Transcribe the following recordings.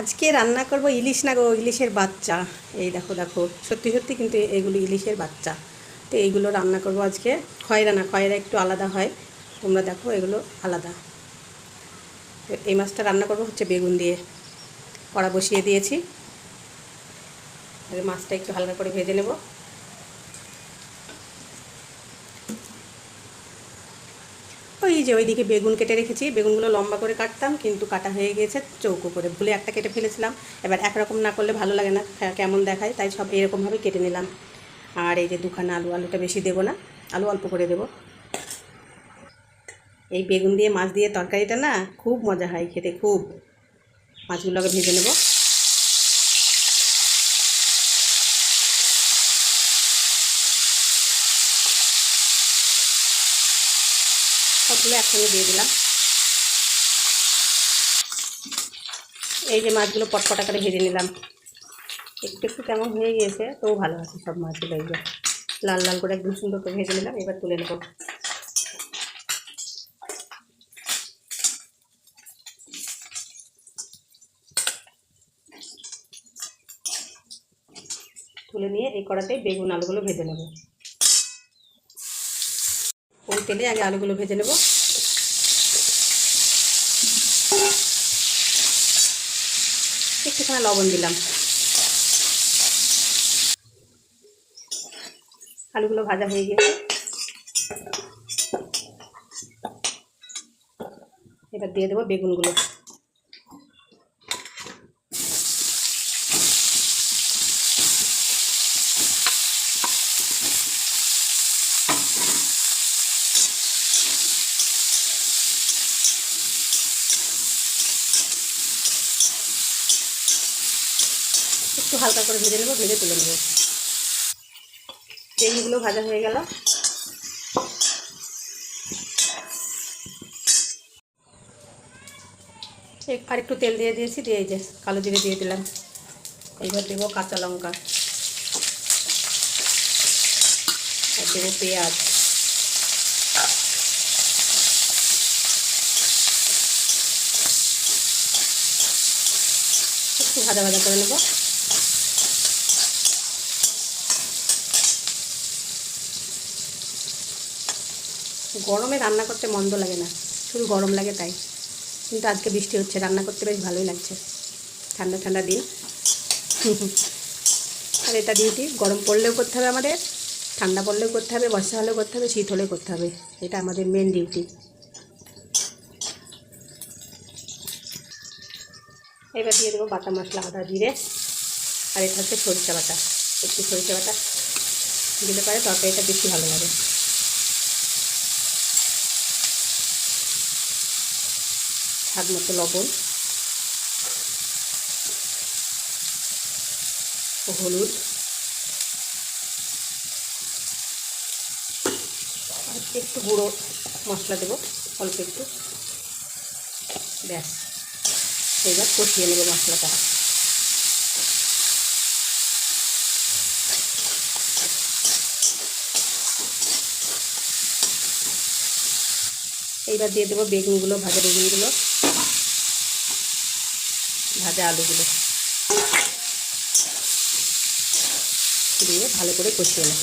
আজকে রান্না করব ইলিশ না গো, ইলিশের বাচ্চা। এই দেখো দেখো, সত্যি সত্যি কিন্তু এগুলো ইলিশের বাচ্চা। তো এইগুলো রান্না করব আজকে। খয়রা না, খয়রা একটু আলাদা হয়। তোমরা দেখো, এগুলো আলাদা। এই মাছটা রান্না করব হচ্ছে বেগুন দিয়ে। কড়া বসিয়ে দিয়েছি। মাছটা একটু হালকা করে ভেজে নেব। যে ওইদিকে বেগুন কেটে রেখেছি, বেগুনগুলো লম্বা করে কাটতাম, কিন্তু কাটা হয়ে গিয়েছে চৌকো করে। ভুলে একটা কেটে ফেলেছিলাম। এবার একরকম না করলে ভালো লাগে না কেমন দেখায়, তাই সব এরকমভাবে কেটে নিলাম। আর এই যে দুখানা আলু, আলুটা বেশি দেবো না, আলু অল্প করে দেবো। এই বেগুন দিয়ে মাছ দিয়ে তরকারিটা না খুব মজা হয় খেতে, খুব। মাছগুলোকে ভেজে নেব। সবগুলো একসঙ্গে দিয়ে দিলাম। এই যে মাছগুলো পটপটা করে ভেজে নিলাম। একটু একটু কেমন হয়ে গিয়েছে তবু ভালো আছে সব মাছগুলো এই যে। লাল লাল করে একদম সুন্দর করে ভেজে নিলাম, এবার তুলে নেব। তুলে নিয়ে এই কড়াতে বেগুন আলুগুলো ভেজে নেব। তেলে আগে আলুগুলো ভেজে নেব। একটুখানি লবণ দিলাম। আলুগুলো ভাজা হয়ে গেছে এবার দিয়ে দেবো বেগুনগুলো। একটু হালকা করে ভেজে নেব, ভেজে তুলে নেব। বেগুনগুলো ভাজা হয়ে গেল। আর একটু তেল দিয়ে দিয়েছি, দিয়ে যে কালো জিরে দিয়ে দিলাম। এইবার দেবো কাঁচা লঙ্কা। আর দেবো পেঁয়াজ। একটু ভাজা ভাজা করে নেব। গরমে রান্না করতে মন্দ লাগে না। শুধু গরম লাগে তাই। কিন্তু আজকে বৃষ্টি হচ্ছে, রান্না করতে বেশ ভালোই লাগছে। ঠান্ডা ঠান্ডা দিন। আর এটা ডিউটি গরম পড়লেও করতে হবে আমাদের, ঠান্ডা পড়লেও করতে হবে, বর্ষা হলেও করতে হবে, শীত হলেও করতে হবে। এটা আমাদের মেন ডিউটি এবার দিয়ে দেবো বাটা মশলা, আদা, জিরে। আর এটা হচ্ছে সরিষা বাটা। একটু সরিষা বাটা দিলে পরে তরকারিটা বেশি ভালো লাগে। স্বাদ মতো লবণ ও হলুদ একটু গুঁড়ো মশলা দেবো, অল্প একটু। ব্যাস, এবার কষিয়ে নেব মশলাটা। এইবার দিয়ে দেবো বেগুনগুলো, ভাজা বেগুনগুলো। ভাজা আলুগুলো। দিয়ে ভালো করে কষিয়ে নেব।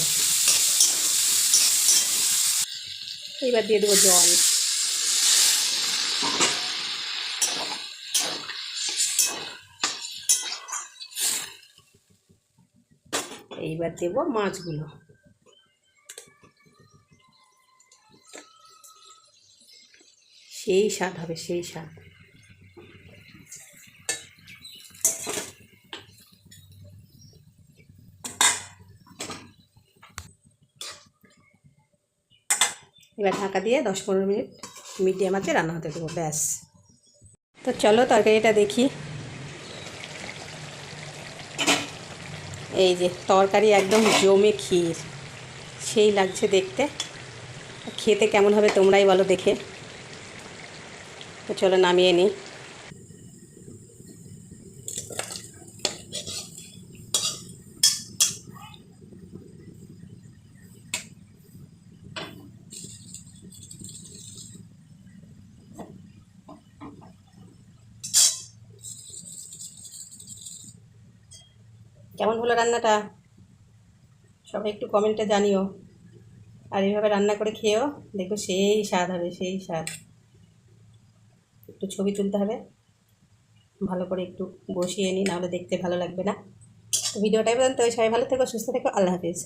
এইবার দিয়ে দেবো জল। এইবার দেবো মাছগুলো। সেই স্বাদ হবে, সেই স্বাদ। এবার ঢাকা দিয়ে দশ পনেরো মিনিট মিডিয়াম আছে রান্না হতে দেবো, ব্যাস। তো চলো তরকারিটা দেখি। এই যে তরকারি একদম জমে ক্ষীর, সেই লাগছে দেখতে। খেতে কেমন হবে তোমরাই বলো দেখে। তো চলো নামিয়ে নিই। কেমন হলো রান্নাটা? সবাই একটু কমেন্টে জানিও। আর এইভাবে রান্না করে খেয়েও দেখো সেই স্বাদ হবে, সেই স্বাদ। একটু ছবি তুলতে হবে। ভালো করে একটু বসিয়ে নিই নাহলে দেখতে ভালো লাগবে না। ভিডিওটাই পর্যন্ত। সবাই ভালো থেকো, সুস্থ থেকো। আল্লাহ হাফিজ।